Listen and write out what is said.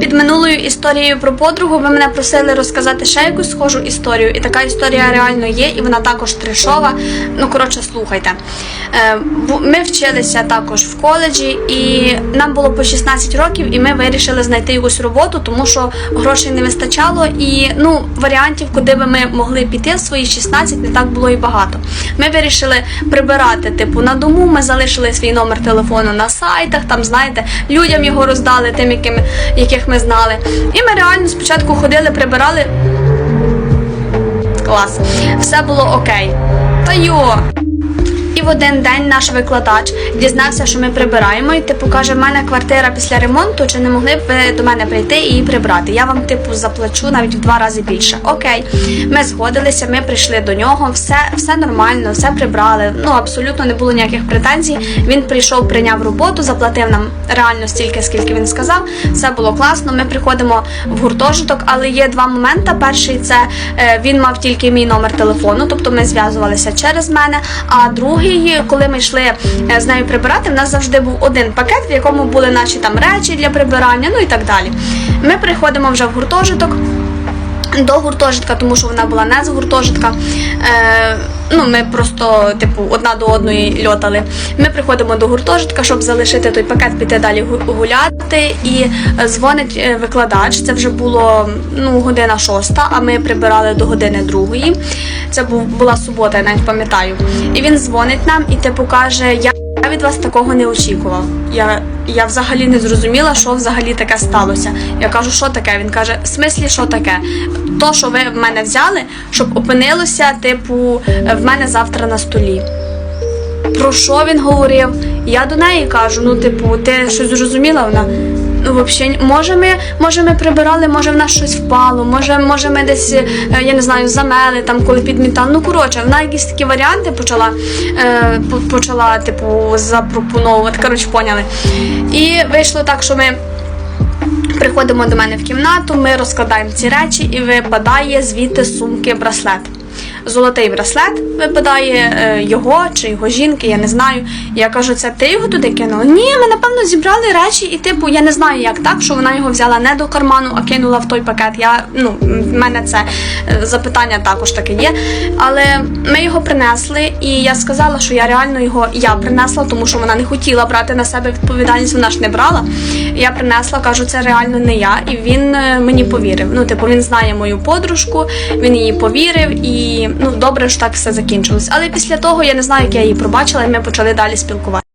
Під минулою історією про подругу ви мене просили розказати ще якусь схожу історію, і така історія реально є, і вона також трешова. Ну коротше, слухайте. Е, Ми вчилися також в коледжі, і нам було по 16 років, і ми вирішили знайти якусь роботу, тому що грошей не вистачало, і ну варіантів, куди би ми могли піти в свої 16, не так було і багато. Ми вирішили прибирати, типу, на дому. Ми залишили свій номер телефону на сайтах, там знаєте, людям його роздали, тим, яким, яких ми знали. І ми реально спочатку ходили, прибирали. Клас. Все було окей. Та йо. В один день наш викладач дізнався, що ми прибираємо, і типу каже: в мене квартира після ремонту, чи не могли б ви до мене прийти і прибрати? Я вам, типу, заплачу навіть в два рази більше. Окей, ми згодилися, ми прийшли до нього, все, все нормально, все прибрали. Ну абсолютно не було ніяких претензій. Він прийшов, прийняв роботу, заплатив нам реально стільки, скільки він сказав. Все було класно. Ми приходимо в гуртожиток, але є два моменти. Перший це е, він мав тільки мій номер телефону, тобто ми зв'язувалися через мене. А другий, коли ми йшли е, з нею прибирати, в нас завжди був один пакет, в якому були наші там речі для прибирання, ну і так далі. Ми приходимо вже в гуртожиток. До гуртожитка, тому що вона була не з гуртожитка. Е, ну, ми просто, типу, одна до одної льотали. Ми приходимо до гуртожитка, щоб залишити той пакет, піти далі гуляти. І е, дзвонить е, викладач. Це вже було ну, година шоста, а ми прибирали до години другої. Це був, була субота, я навіть пам'ятаю. І він дзвонить нам і типу каже: Я я від вас такого не очікував. Я, я взагалі не зрозуміла, що взагалі таке сталося. Я кажу, що таке? Він каже, в смислі, що таке? То, що ви в мене взяли, щоб опинилося, типу, в мене завтра на столі. Про що він говорив? Я до неї кажу: ну, типу, ти щось зрозуміла? Вона. Ну, взагалі, може ми, може ми прибирали, може в нас щось впало, може, може ми десь, е, я не знаю, замели там, коли підмітали. Ну, коротше, вона якісь такі варіанти почала, е, почала, типу, запропоновувати. Коротше, поняли. І вийшло так, що ми приходимо до мене в кімнату, ми розкладаємо ці речі і випадає звідти сумки браслет. Золотий браслет випадає е, його чи його жінки, я не знаю. Я кажу, це ти його туди кинула? Ні, ми напевно зібрали речі, і типу, я не знаю, як так, що вона його взяла не до карману, а кинула в той пакет. Я ну в мене це е, запитання також таке є. Але ми його принесли, і я сказала, що я реально його я принесла, тому що вона не хотіла брати на себе відповідальність, вона ж не брала. Я принесла, кажу, це реально не я, і він е, мені повірив. Ну, типу, він знає мою подружку, він її повірив, і ну добре, що так все закінчилось. Але після того я не знаю, як я її пробачила, і ми почали далі спілкуватися.